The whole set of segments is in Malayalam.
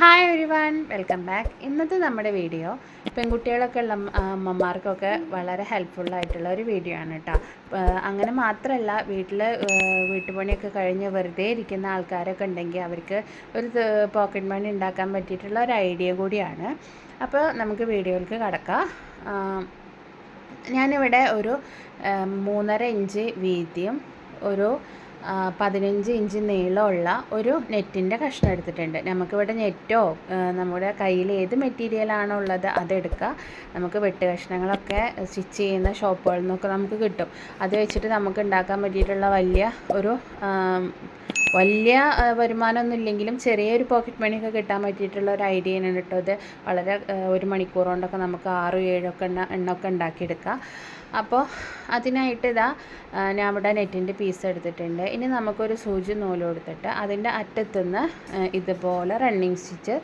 ഹായ് ഒരു വൺ വെൽക്കം ബാക്ക് ഇന്നത്തെ നമ്മുടെ വീഡിയോ പെൺകുട്ടികളൊക്കെ ഉള്ള അമ്മമാർക്കൊക്കെ വളരെ ഹെൽപ്ഫുള്ളായിട്ടുള്ള ഒരു വീഡിയോ ആണ് കേട്ടോ അങ്ങനെ മാത്രമല്ല വീട്ടിൽ വീട്ടുപണിയൊക്കെ കഴിഞ്ഞ് വെറുതെ ഇരിക്കുന്ന ആൾക്കാരൊക്കെ ഉണ്ടെങ്കിൽ അവർക്ക് ഒരു പോക്കറ്റ് മണി ഉണ്ടാക്കാൻ പറ്റിയിട്ടുള്ള ഒരു ഐഡിയ കൂടിയാണ്. അപ്പോൾ നമുക്ക് വീഡിയോയിലേക്ക് കടക്കാം. ഞാനിവിടെ ഒരു മൂന്നര ഇഞ്ച് വീതിയും ഒരു പതിനഞ്ച് ഇഞ്ച് നീളമുള്ള ഒരു നെറ്റിന്റെ കഷ്ണം എടുത്തിട്ടുണ്ട്. നമുക്കിവിടെ നെറ്റോ നമ്മുടെ കയ്യിൽ ഏത് മെറ്റീരിയലാണോ ഉള്ളത് അതെടുക്കുക നമുക്ക് വെട്ട് കഷ്ണങ്ങളൊക്കെ സ്റ്റിച്ച് ചെയ്യുന്ന ഷോപ്പുകളിൽ നിന്നൊക്കെ നമുക്ക് കിട്ടും. അത് വെച്ചിട്ട് നമുക്ക് ഉണ്ടാക്കാൻ പറ്റിയിട്ടുള്ള വലിയ ഒരു വലിയ വരുമാനമൊന്നും ഇല്ലെങ്കിലും ചെറിയൊരു പോക്കറ്റ് മണിയൊക്കെ കിട്ടാൻ പറ്റിയിട്ടുള്ള ഒരു ഐഡിയയാണ് കേട്ടോ ഇത്. വളരെ ഒരു മണിക്കൂർ കൊണ്ടൊക്കെ നമുക്ക് ആറും ഏഴൊക്കെ എണ്ണ എണ്ണൊക്കെ ഉണ്ടാക്കിയെടുക്കാം. അപ്പോൾ അതിനായിട്ട് ഇതാ ഞാൻ ഇവിടെ നെറ്റിന്റെ പീസ് എടുത്തിട്ടുണ്ട്. ഇനി നമുക്കൊരു സൂചി നൂൽ കൊടുത്തിട്ട് അതിന്റെ അറ്റത്തുനിന്ന് ഇതുപോലെ റണ്ണിങ് സ്റ്റിച്ച്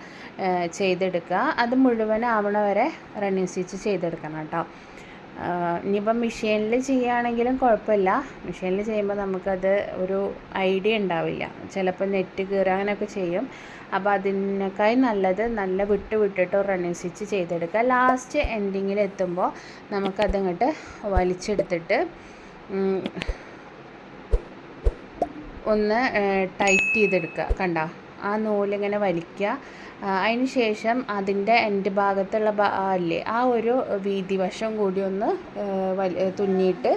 ചെയ്തെടുക്കുക. അത് മുഴുവൻ ആവണ വരെ റണ്ണിങ് സ്റ്റിച്ച് ചെയ്തെടുക്കണം കേട്ടോ ഇനിയിപ്പം മെഷീനിൽ ചെയ്യുകയാണെങ്കിലും കുഴപ്പമില്ല. മെഷീനിൽ ചെയ്യുമ്പോൾ നമുക്കത് ഒരു ഐഡിയ ഉണ്ടാവില്ല. ചിലപ്പോൾ നെറ്റ് കീറുക അങ്ങനെയൊക്കെ ചെയ്യും. അപ്പോൾ അതിനേക്കായി നല്ലത് നല്ല വിട്ട് വിട്ടിട്ട് റണ്ണിങ് സ്റ്റിച്ച് ചെയ്തെടുക്കുക. ലാസ്റ്റ് എൻഡിങ്ങിൽ എത്തുമ്പോൾ നമുക്കതങ്ങോട്ട് വലിച്ചെടുത്തിട്ട് ഒന്ന് ടൈറ്റ് ചെയ്തെടുക്കുക. കണ്ട? ആ നൂലിങ്ങനെ വലിക്കുക. അതിന് ശേഷം അതിന്റെ എന്റെ ഭാഗത്തുള്ള അല്ലേ ആ ഒരു വീതി വശം കൂടി ഒന്ന് വലി തുന്നിയിട്ട്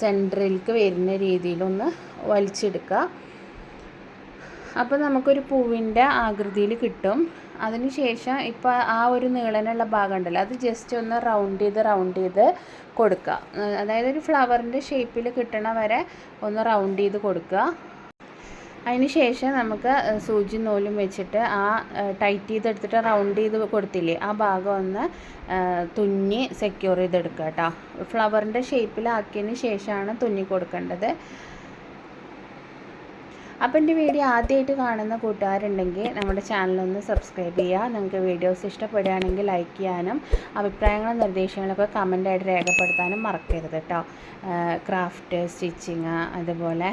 സെന്ററിലേക്ക് വരുന്ന രീതിയിലൊന്ന് വലിച്ചെടുക്കുക. അപ്പോൾ നമുക്കൊരു പൂവിന്റെ ആകൃതിയിൽ കിട്ടും. അതിന് ശേഷം ഇപ്പോൾ ആ ഒരു നീളനുള്ള ഭാഗം ഉണ്ടല്ലോ അത് ജസ്റ്റ് ഒന്ന് റൗണ്ട് ചെയ്ത് റൗണ്ട് ചെയ്ത് കൊടുക്കുക. അതായത് ഒരു ഫ്ലവറിന്റെ ഷേപ്പിൽ കിട്ടണ വരെ ഒന്ന് റൗണ്ട് ചെയ്ത് കൊടുക്കുക. അതിന് ശേഷം നമുക്ക് സൂചി നൂലും വെച്ചിട്ട് ആ ടൈറ്റ് ചെയ്തെടുത്തിട്ട് റൗണ്ട് ചെയ്ത് കൊടുത്തില്ലേ ആ ഭാഗം ഒന്ന് തുന്നി സെക്യൂർ ചെയ്തെടുക്കുക കേട്ടോ ഫ്ലവറിന്റെ ഷേപ്പിലാക്കിയതിന് ശേഷമാണ് തുന്നി കൊടുക്കേണ്ടത്. അപ്പോൾ എന്റെ വീഡിയോ ആദ്യമായിട്ട് കാണുന്ന കൂട്ടുകാരുണ്ടെങ്കിൽ നമ്മുടെ ചാനലൊന്ന് സബ്സ്ക്രൈബ് ചെയ്യുക നിങ്ങൾക്ക് വീഡിയോസ് ഇഷ്ടപ്പെടുകയാണെങ്കിൽ ലൈക്ക് ചെയ്യാനും അഭിപ്രായങ്ങളും നിർദ്ദേശങ്ങളൊക്കെ കമന്റായിട്ട് രേഖപ്പെടുത്താനും മറക്കരുത് കേട്ടോ ക്രാഫ്റ്റ് സ്റ്റിച്ചിങ് അതുപോലെ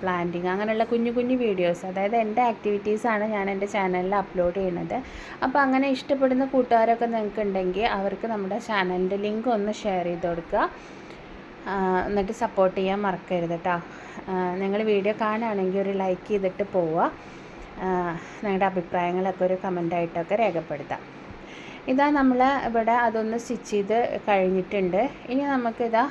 പ്ലാന്റിങ് അങ്ങനെയുള്ള കുഞ്ഞു കുഞ്ഞു വീഡിയോസ് അതായത് എന്റെ ആക്ടിവിറ്റീസാണ് ഞാൻ എന്റെ ചാനലിൽ അപ്ലോഡ് ചെയ്യുന്നത്. അപ്പോൾ അങ്ങനെ ഇഷ്ടപ്പെടുന്ന കൂട്ടുകാരൊക്കെ നിങ്ങൾക്ക് ഉണ്ടെങ്കിൽ അവർക്ക് നമ്മുടെ ചാനലിന്റെ ലിങ്ക് ഒന്ന് ഷെയർ ചെയ്ത് കൊടുക്കുക. എന്നിട്ട് സപ്പോർട്ട് ചെയ്യാൻ മറക്കരുത് കേട്ടോ നിങ്ങൾ വീഡിയോ കാണുകയാണെങ്കിൽ ഒരു ലൈക്ക് ചെയ്തിട്ട് പോവുക. നിങ്ങളുടെ അഭിപ്രായങ്ങളൊക്കെ ഒരു കമന്റായിട്ടൊക്കെ രേഖപ്പെടുത്താം. ഇതാ നമ്മൾ ഇവിടെ അതൊന്ന് സ്റ്റിച്ച് ചെയ്ത് കഴിഞ്ഞിട്ടുണ്ട്. ഇനി നമുക്കിതാ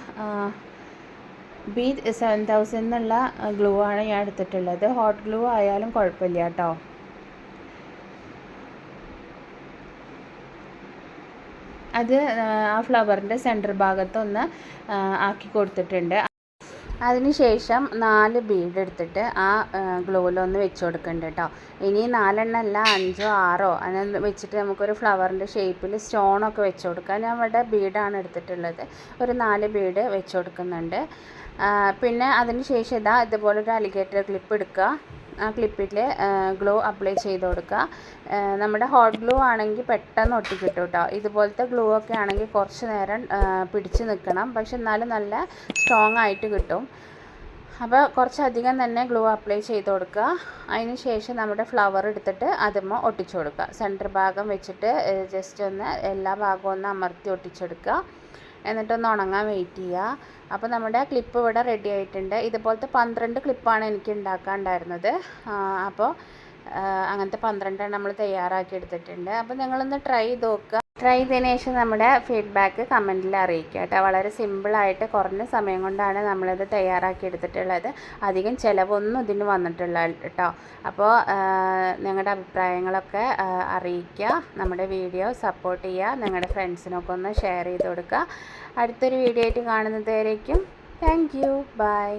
ബി സെവൻ തൗസൻഡ് എന്നുള്ള ഗ്ലൂ ആണ് ഞാൻ എടുത്തിട്ടുള്ളത്. ഹോട്ട് ഗ്ലൂ ആയാലും കുഴപ്പമില്ല കേട്ടോ അത് ആ ഫ്ലവറിന്റെ സെന്റർ ഭാഗത്തൊന്ന് ആക്കി കൊടുത്തിട്ടുണ്ട്. അതിനുശേഷം നാല് ബീഡ് എടുത്തിട്ട് ആ ഗ്ലൂവിലൊന്ന് വെച്ച് കൊടുക്കുന്നുണ്ട് കേട്ടോ ഇനി നാലെണ്ണം അല്ല അഞ്ചോ ആറോ അങ്ങനെ വെച്ചിട്ട് നമുക്കൊരു ഫ്ലവറിന്റെ ഷേപ്പിൽ സ്റ്റോണൊക്കെ വെച്ച് കൊടുക്കാം. ഞാൻ ഇവിടെ ബീഡാണ് എടുത്തിട്ടുള്ളത്. ഒരു നാല് ബീഡ് വെച്ച് കൊടുക്കുന്നുണ്ട്. പിന്നെ അതിന് ശേഷം ഇതാ ഇതുപോലെ ഒരു അലിഗേറ്റർ ക്ലിപ്പ് എടുക്കുക. ആ ക്ലിപ്പിൽ ഗ്ലോ അപ്ലൈ ചെയ്ത് കൊടുക്കുക. നമ്മുടെ ഹോട്ട് ഗ്ലൂ ആണെങ്കിൽ പെട്ടെന്ന് ഒട്ടിക്കിട്ടും കേട്ടോ ഇതുപോലത്തെ ഗ്ലൂ ഒക്കെ ആണെങ്കിൽ കുറച്ച് നേരം പിടിച്ച് നിൽക്കണം. പക്ഷെ എന്നാലും നല്ല സ്ട്രോങ് ആയിട്ട് കിട്ടും. അപ്പോൾ കുറച്ചധികം തന്നെ ഗ്ലൂ അപ്ലൈ ചെയ്ത് കൊടുക്കുക. അതിന് ശേഷം നമ്മുടെ ഫ്ലവർ എടുത്തിട്ട് അതുമ്മ ഒട്ടിച്ചു കൊടുക്കുക. സെന്റർ ഭാഗം വെച്ചിട്ട് ജസ്റ്റ് ഒന്ന് എല്ലാ ഭാഗവും ഒന്ന് അമർത്തി ഒട്ടിച്ചെടുക്കുക എന്നിട്ടൊന്ന് ഉണങ്ങാൻ വെയിറ്റ് ചെയ്യുക അപ്പോൾ നമ്മുടെ ക്ലിപ്പ് ഇവിടെ റെഡി ആയിട്ടുണ്ട്. ഇതുപോലത്തെ പന്ത്രണ്ട് ക്ലിപ്പാണ് എനിക്ക് ഉണ്ടാക്കാനുണ്ടായിരുന്നത് അപ്പോൾ അങ്ങനത്തെ പന്ത്രണ്ടെണ്ണം നമ്മൾ തയ്യാറാക്കി എടുത്തിട്ടുണ്ട്. അപ്പോൾ നിങ്ങളൊന്ന് ട്രൈ ചെയ്ത് നോക്കുക. ട്രൈ ചെയ്തതിന് ശേഷം നമ്മുടെ ഫീഡ്ബാക്ക് കമന്റിൽ അറിയിക്കുക കേട്ടോ. വളരെ സിമ്പിളായിട്ട് കുറഞ്ഞ സമയം കൊണ്ടാണ് നമ്മളിത് തയ്യാറാക്കി എടുത്തിട്ടുള്ളത്. അധികം ചിലവൊന്നും ഇതിന് വന്നിട്ടുള്ള കേട്ടോ. അപ്പോൾ നിങ്ങളുടെ അഭിപ്രായങ്ങളൊക്കെ അറിയിക്കുക. നമ്മുടെ വീഡിയോ സപ്പോർട്ട് ചെയ്യുക. നിങ്ങളുടെ ഫ്രണ്ട്സിനൊക്കെ ഒന്ന് ഷെയർ ചെയ്ത് കൊടുക്കുക. അടുത്തൊരു വീഡിയോ ആയിട്ട് കാണുന്നതുവരേക്കും. Thank you by